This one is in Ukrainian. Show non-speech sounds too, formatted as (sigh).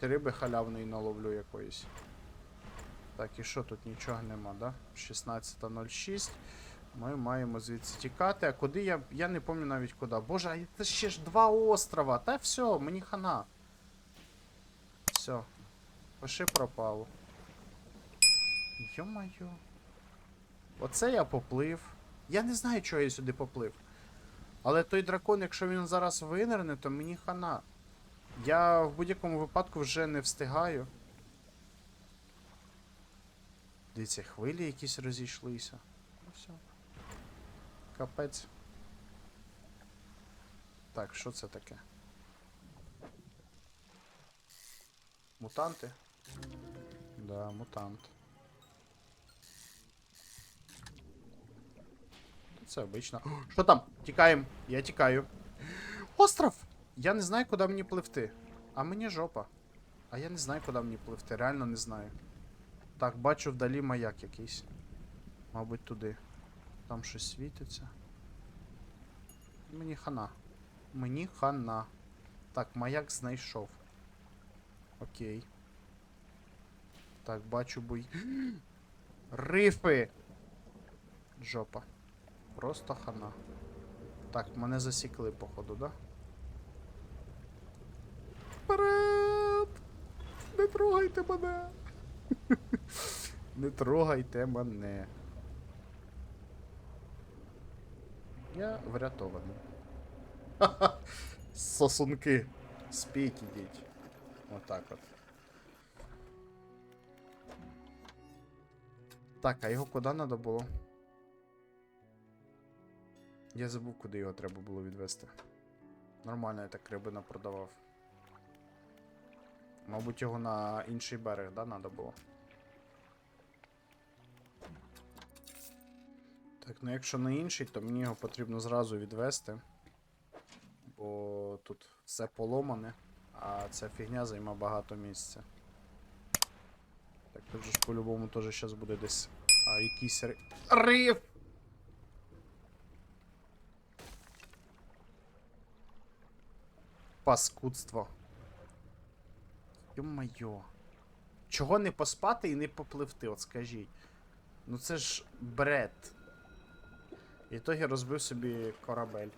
хоч риби халявної наловлю якоїсь. Так, і що тут нічого нема, да? 16.06. Ми маємо звідси тікати. А куди я. Я не пам'ятаю навіть куди. Боже, а це ще ж два острова. Та все, мені хана. Все. Пиши пропало. Йо-моє. Оце я поплив. Я не знаю, чого я сюди поплив. Але той дракон, якщо він зараз винирне, то мені хана. Я в будь-якому випадку вже не встигаю. Дивіться, хвилі якісь розійшлися. Ну все. Капець. Так, що це таке? Мутанти? Да, мутант. Це обично. Що там? Тікаємо. Я тікаю. Остров! Я не знаю, куди мені пливти. А мені жопа. А я не знаю, куди мені пливти. Реально не знаю. Так, бачу вдалі маяк якийсь. Мабуть, туди. Там щось світиться. Мені хана. Мені хана. Так, маяк знайшов. Окей. Так, бачу буй. (gasps) Рифи! Жопа. Просто хана. Так, мене засікли, походу, да? Вперед! Не трогайте мене! Не трогайте мене. Я врятований. (laughs) Сосунки. Спіть ідіть. Отак от. Так, а його куди треба було? Я забув, куди його треба було відвести. Нормально я так рибина продавав. Мабуть, його на інший берег, да, треба було. Так, ну якщо на інший, то мені його потрібно зразу відвести. Бо тут все поломане, а ця фігня займе багато місця. Так, тут же ж по-любому теж зараз буде десь. А якийсь ри... риф! Паскудство. Йо-майо. Чого не поспати і не попливти, от скажіть. Ну це ж бред. І тоді розбив собі корабель.